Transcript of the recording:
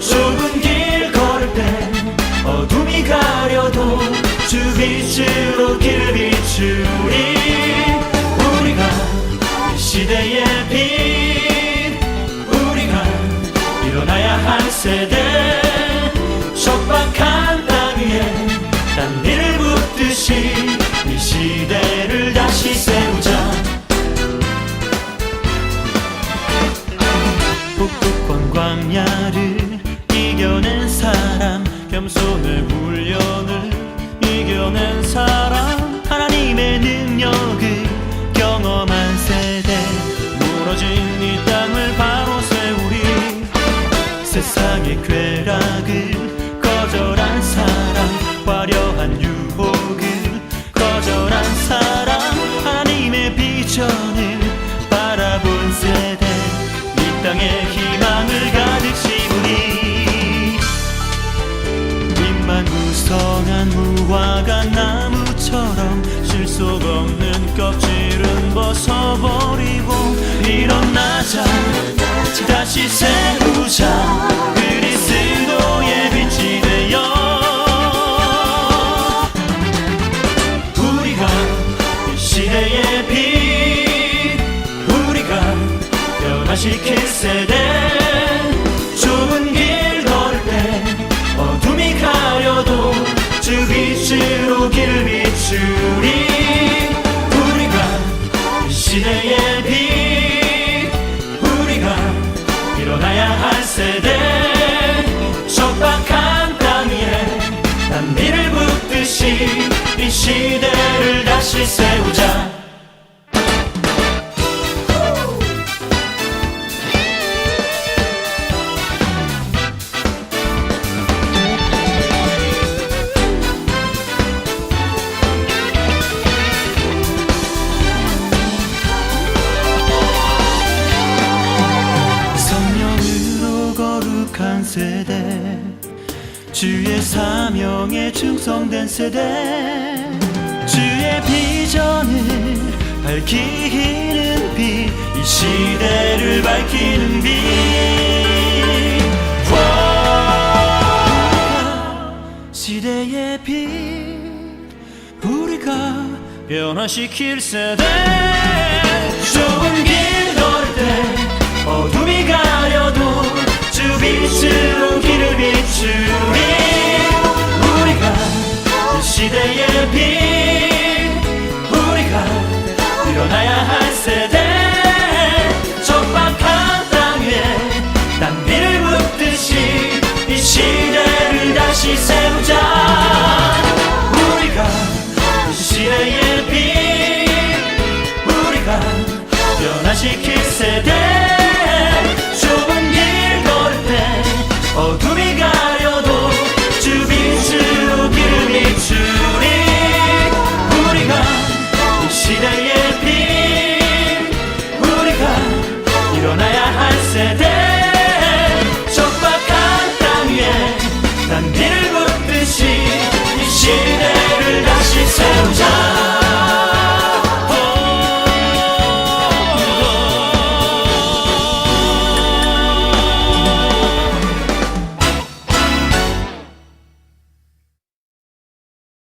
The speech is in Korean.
좁은 길 걸을 때 어둠이 가려도 주 빛으로 길을 am so one 다시 세우자 그리스도의 빛이 되어 우리가 이 시대의 빛 우리가 변화시킬 세대 붓듯이 이 시대를 다시 세우자. 성령으로 거룩한 세대 주의 사명에 충성된 세대 주의 비전을 밝히는 빛 이 시대를 밝히는 빛 와, 시대의 빛 우리가 변화시킬 세대 She keeps.